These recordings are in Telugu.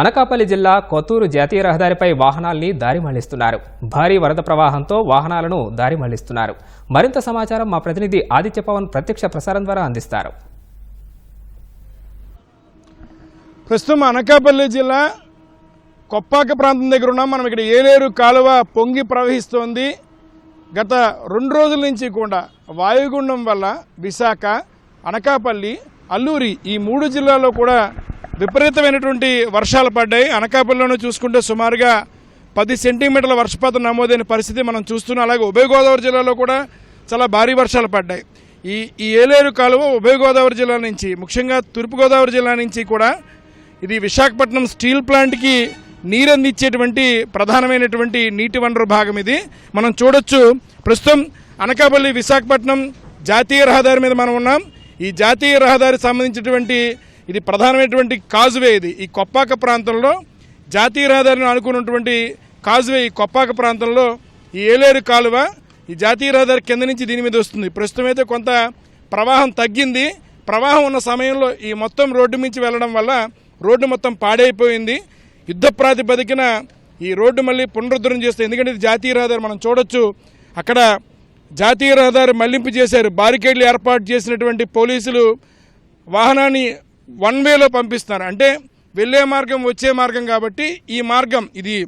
అనకాపల్లి జిల్లా కొత్తూరు జాతీయ రహదారిపై వాహనాల్ని దారి మళ్ళిస్తున్నారు. భారీ వరద ప్రవాహంతో వాహనాలను దారి మళ్ళిస్తున్నారు. మరింత సమాచారం మా ప్రతినిధి ఆదిత్య పవన్ ప్రత్యక్ష ప్రసారం ద్వారా అందిస్తారు. ప్రస్తుతం అనకాపల్లి జిల్లా కొప్పాక ప్రాంతం దగ్గర ఉన్నాం. మనం ఇక్కడ ఏలేరు కాలువ పొంగి ప్రవహిస్తోంది. గత రెండు రోజుల నుంచి కూడా వాయుగుండం వల్ల విశాఖ అనకాపల్లి అల్లూరి ఈ మూడు జిల్లాల్లో కూడా విపరీతమైనటువంటి వర్షాలు పడ్డాయి. అనకాపల్లిలోనూ చూసుకుంటే సుమారుగా పది సెంటీమీటర్ల వర్షపాతం నమోదైన పరిస్థితి మనం చూస్తున్నాం. అలాగే ఉభయ గోదావరి జిల్లాలో కూడా చాలా భారీ వర్షాలు పడ్డాయి. ఈ ఈ ఏలేరు కాలువ ఉభయ గోదావరి జిల్లా నుంచి ముఖ్యంగా తూర్పుగోదావరి జిల్లా నుంచి కూడా ఇది విశాఖపట్నం స్టీల్ ప్లాంట్కి నీరందించేటువంటి ప్రధానమైనటువంటి నీటి వనరు భాగం ఇది. మనం చూడొచ్చు ప్రస్తుతం అనకాపల్లి విశాఖపట్నం జాతీయ రహదారి మీద మనం ఉన్నాం. ఈ జాతీయ రహదారి సంబంధించినటువంటి ఇది ప్రధానమైనటువంటి కాజువే ఇది. ఈ కొప్పాక ప్రాంతంలో జాతీయ రహదారిని అనుకున్నటువంటి కాజువే ఈ కొప్పాక ప్రాంతంలో ఈ ఏలేరు కాలువ ఈ జాతీయ రహదారి కింద నుంచి దీని మీద వస్తుంది. ప్రస్తుతం అయితే కొంత ప్రవాహం తగ్గింది. ప్రవాహం ఉన్న సమయంలో ఈ మొత్తం రోడ్డు మించి వెళ్ళడం వల్ల రోడ్డు మొత్తం పాడైపోయింది. యుద్ధ ప్రాతిపదికన ఈ రోడ్డు మళ్ళీ పునరుద్ధరణ చేస్తే ఎందుకంటే ఇది జాతీయ రహదారి మనం చూడొచ్చు. అక్కడ జాతీయ రహదారి మళ్ళింపు చేశారు. బారికేడ్లు ఏర్పాటు చేసినటువంటి పోలీసులు వాహనాన్ని వన్ వేలో పంపిస్తున్నారు. అంటే వెళ్ళే మార్గం వచ్చే మార్గం కాబట్టి ఈ మార్గం ఇది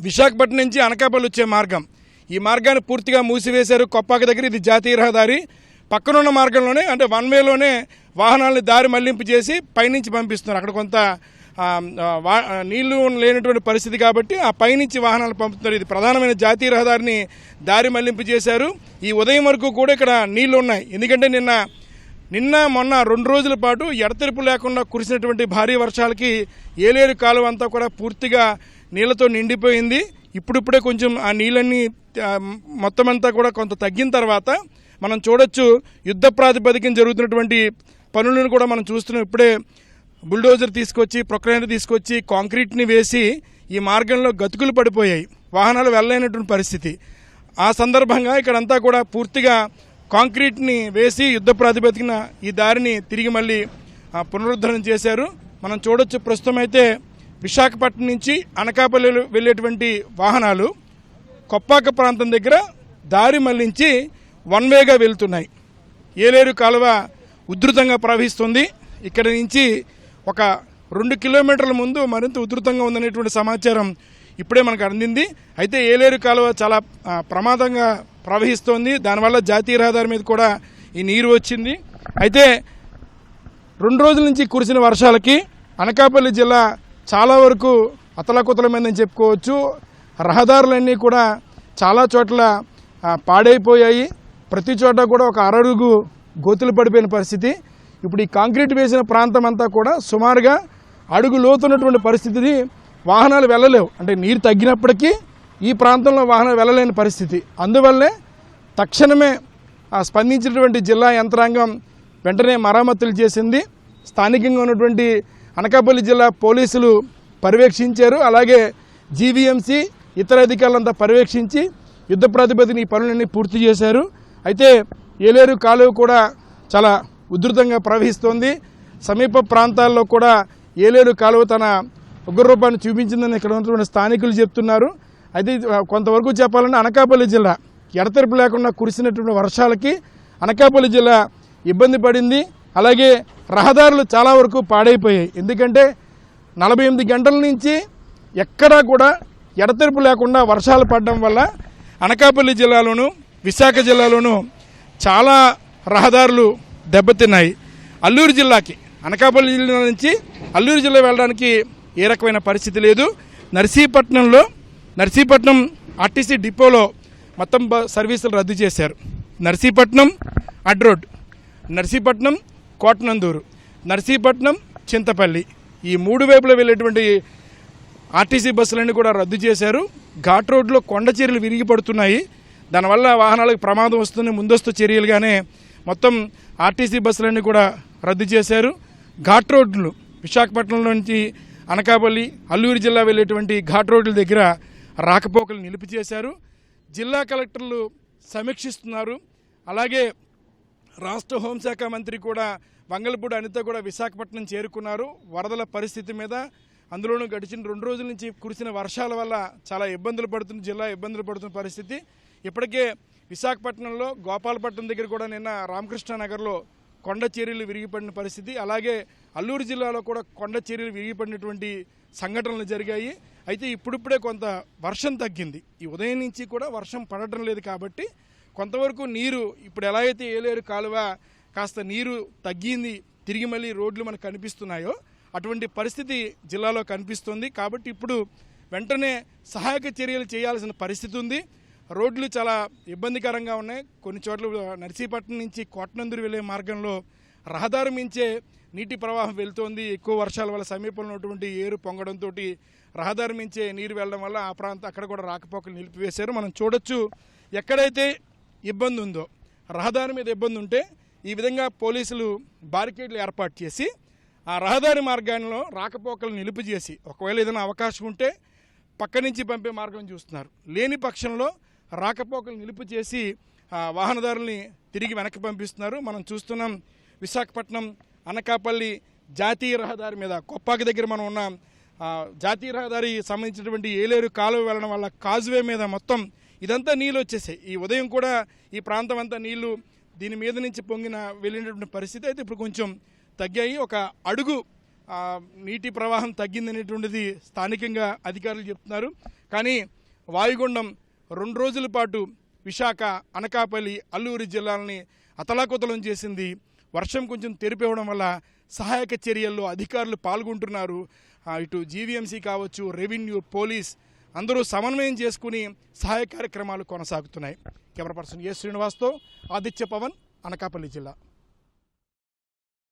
విశాఖపట్నం నుంచి అనకాపల్లి వచ్చే మార్గం. ఈ మార్గాన్ని పూర్తిగా మూసివేశారు కొప్పాక దగ్గర ఇది జాతీయ రహదారి. పక్కనున్న మార్గంలోనే అంటే వన్ వేలోనే వాహనాలను దారి మళ్ళింపు చేసి పైనుంచి పంపిస్తున్నారు. అక్కడ కొంత వా- నీళ్ళు లేనటువంటి పరిస్థితి కాబట్టి ఆ పైనుంచి వాహనాలు పంపుతున్నారు. ఇది ప్రధానమైన జాతీయ రహదారిని దారి మళ్ళింపు చేశారు. ఈ ఉదయం వరకు కూడా ఇక్కడ నీళ్ళు ఉన్నాయి. ఎందుకంటే నిన్న నిన్న మొన్న రెండు రోజుల పాటు ఎడతెరిపు లేకుండా కురిసినటువంటి భారీ వర్షాలకి ఏలేరు కాలువ అంతా కూడా పూర్తిగా నీళ్ళతో నిండిపోయింది. ఇప్పుడిప్పుడే కొంచెం ఆ నీళ్ళన్నీ మొత్తం అంతా కూడా కొంత తగ్గిన తర్వాత మనం చూడొచ్చు యుద్ధ ప్రాతిపదికన జరుగుతున్నటువంటి పనులను కూడా మనం చూస్తున్నాం. ఇప్పుడే బుల్డోజర్ తీసుకొచ్చి ప్రొక్రైనర్ తీసుకొచ్చి కాంక్రీట్ని వేసి ఈ మార్గంలో గతుకులు పడిపోయాయి. వాహనాలు వెళ్ళలేనటువంటి పరిస్థితి. ఆ సందర్భంగా ఇక్కడంతా కూడా పూర్తిగా కాంక్రీట్ని వేసి యుద్ధ ప్రాతిపదికన ఈ దారిని తిరిగి మళ్ళీ పునరుద్ధరణ చేశారు. మనం చూడొచ్చు ప్రస్తుతం అయితే విశాఖపట్నం నుంచి అనకాపల్లి వెళ్ళేటువంటి వాహనాలు కొప్పాక ప్రాంతం దగ్గర దారి మళ్ళించి వన్ వేగా వెళ్తున్నాయి. ఏలేరు కాలువ ఉధృతంగా ప్రవహిస్తుంది. ఇక్కడ నుంచి ఒక రెండు కిలోమీటర్ల ముందు మరింత ఉధృతంగా ఉందనేటువంటి సమాచారం ఇప్పుడే మనకు అందింది. అయితే ఏలేరు కాలువ చాలా ప్రమాదంగా ప్రవహిస్తోంది. దానివల్ల జాతీయ రహదారి మీద కూడా ఈ నీరు వచ్చింది. అయితే రెండు రోజుల నుంచి కురిసిన వర్షాలకి అనకాపల్లి జిల్లా చాలా వరకు అతలకుతలమైందని చెప్పుకోవచ్చు. రహదారులన్నీ కూడా చాలా చోట్ల పాడైపోయాయి. ప్రతి చోట కూడా ఒక అరడుగు గోతులు పడిపోయిన పరిస్థితి. ఇప్పుడు ఈ కాంక్రీట్ వేసిన ప్రాంతం అంతా కూడా సుమారుగా అడుగు లోతున్నటువంటి పరిస్థితిని వాహనాలు వెళ్ళలేవు. అంటే నీరు తగ్గినప్పటికీ ఈ ప్రాంతంలో వాహనాలు వెళ్ళలేని పరిస్థితి. అందువల్లే తక్షణమే ఆ స్పందించినటువంటి జిల్లా యంత్రాంగం వెంటనే మరామతులు చేసింది. స్థానికంగా ఉన్నటువంటి అనకాపల్లి జిల్లా పోలీసులు పర్యవేక్షించారు. అలాగే జీవీఎంసీ ఇతర అధికారులంతా పర్యవేక్షించి యుద్ధ ప్రాతిపదికన ఈ పనులన్నీ పూర్తి చేశారు. అయితే ఏలేరు కాలువ కూడా చాలా ఉధృతంగా ప్రవహిస్తోంది. సమీప ప్రాంతాల్లో కూడా ఏలేరు కాలువ తన ఉగ్రరూపాన్ని చూపించిందని ఇక్కడ ఉన్నటువంటి స్థానికులు చెప్తున్నారు. అయితే కొంతవరకు చెప్పాలంటే అనకాపల్లి జిల్లా ఎడతెరిపి లేకుండా కురిసినటువంటి వర్షాలకి అనకాపల్లి జిల్లా ఇబ్బంది పడింది. అలాగే రహదారులు చాలా వరకు పాడైపోయాయి. ఎందుకంటే నలభై ఎనిమిది గంటల నుంచి ఎక్కడా కూడా ఎడతెరిపి లేకుండా వర్షాలు పడడం వల్ల అనకాపల్లి జిల్లాలోను విశాఖ జిల్లాలోను చాలా రహదారులు దెబ్బతిన్నాయి. అల్లూరు జిల్లాకి అనకాపల్లి జిల్లా నుంచి అల్లూరు జిల్లా వెళ్ళడానికి ఏ రకమైన పరిస్థితి లేదు. నర్సీపట్నంలో నర్సీపట్నం ఆర్టీసీ డిపోలో మొత్తం సర్వీసులు రద్దు చేశారు. నర్సీపట్నం అడ్రోడ్ నర్సీపట్నం కోటనందూరు నర్సీపట్నం చింతపల్లి ఈ మూడు వైపులా వెళ్ళేటువంటి ఆర్టీసీ బస్సులన్నీ కూడా రద్దు చేశారు. ఘాట్ రోడ్లో కొండ చీరలు విరిగి పడుతున్నాయి. దానివల్ల వాహనాలకు ప్రమాదం వస్తుంది ముందస్తు చర్యలుగానే మొత్తం ఆర్టీసీ బస్సులన్నీ కూడా రద్దు చేశారు. ఘాట్ రోడ్లు విశాఖపట్నం నుంచి అనకాపల్లి అల్లూరు జిల్లా వెళ్ళేటువంటి ఘాట్ రోడ్ల దగ్గర రాకపోకలు నిలిపి చేశారు. జిల్లా కలెక్టర్లు సమీక్షిస్తున్నారు. అలాగే రాష్ట్ర హోంశాఖ మంత్రి కూడా వంగలపూడి అనిత కూడా విశాఖపట్నం చేరుకున్నారు. వరదల పరిస్థితి మీద అందులోనూ గడిచిన రెండు రోజుల నుంచి కురిసిన వర్షాల వల్ల చాలా ఇబ్బందులు పడుతున్న జిల్లా ఇబ్బందులు పడుతున్న పరిస్థితి. ఇప్పటికే విశాఖపట్నంలో గోపాలపట్నం దగ్గర కూడా నిన్న రామకృష్ణ నగర్లో కొండ చర్యలు విరిగిపడిన పరిస్థితి. అలాగే అల్లూరు జిల్లాలో కూడా కొండ చర్యలు విరిగిపడినటువంటి సంఘటనలు జరిగాయి. అయితే ఇప్పుడిప్పుడే కొంత వర్షం తగ్గింది. ఈ ఉదయం నుంచి కూడా వర్షం పడటం లేదు కాబట్టి కొంతవరకు నీరు ఇప్పుడు ఎలా అయితే ఏలేరు కాలువ కాస్త నీరు తగ్గింది తిరిగి మళ్ళీ రోడ్లు మనకు కనిపిస్తున్నాయో అటువంటి పరిస్థితి జిల్లాలో కనిపిస్తుంది. కాబట్టి ఇప్పుడు వెంటనే సహాయక చర్యలు చేయాల్సిన పరిస్థితి ఉంది. రోడ్లు చాలా ఇబ్బందికరంగా ఉన్నాయి. కొన్ని చోట్ల నర్సీపట్నం నుంచి కోటనందూరు వెళ్ళే మార్గంలో రహదారి మించే నీటి ప్రవాహం వెళ్తోంది. ఎక్కువ వర్షాల వల్ల సమీపంలో ఉన్నటువంటి ఏరు పొంగడంతో రహదారి మించే నీరు వెళ్ళడం వల్ల ఆ ప్రాంతం అక్కడ కూడా రాకపోకలు నిలిపివేశారు. మనం చూడొచ్చు ఎక్కడైతే ఇబ్బంది ఉందో రహదారి మీద ఇబ్బంది ఉంటే ఈ విధంగా పోలీసులు బారికేడ్లు ఏర్పాటు చేసి ఆ రహదారి మార్గాల్లో రాకపోకలు నిలుపు చేసి ఒకవేళ ఏదైనా అవకాశం ఉంటే పక్క నుంచి పంపే మార్గం చూస్తున్నారు. లేని పక్షంలో రాకపోకలు నిలుపు చేసి వాహనదారుల్ని తిరిగి వెనక్కి పంపిస్తున్నారు. మనం చూస్తున్నాం విశాఖపట్నం అనకాపల్లి జాతీయ రహదారి మీద కొప్పాకి దగ్గర మనం ఉన్నాం. జాతీయ రహదారి సంబంధించినటువంటి ఏలేరు కాలువ వెళ్ళడం వల్ల కాజువే మీద మొత్తం ఇదంతా నీళ్ళు వచ్చేసాయి. ఈ ఉదయం కూడా ఈ ప్రాంతం అంతా నీళ్ళు దీని మీద నుంచి పొంగిన వెళ్ళినటువంటి పరిస్థితి అయితే ఇప్పుడు కొంచెం తగ్గాయి. ఒక అడుగు నీటి ప్రవాహం తగ్గిందనేటువంటిది స్థానికంగా అధికారులు చెప్తున్నారు. కానీ వాయుగుండం రెండు రోజుల పాటు విశాఖ అనకాపల్లి అల్లూరి జిల్లాలని అతలాకుతలం చేసింది వర్షం కొంచెం తెరిపివ్వడం వల్ల సహాయక చర్యల్లో అధికారులు పాల్గొంటున్నారు. ఇటు జీవీఎంసీ కావచ్చు రెవెన్యూ పోలీస్ అందరూ సమన్వయం చేసుకుని సహాయ కార్యక్రమాలు కొనసాగుతున్నాయి. కెమెరా పర్సన్ ఏ శ్రీనివాస్తో ఆదిత్య పవన్ అనకాపల్లి జిల్లా.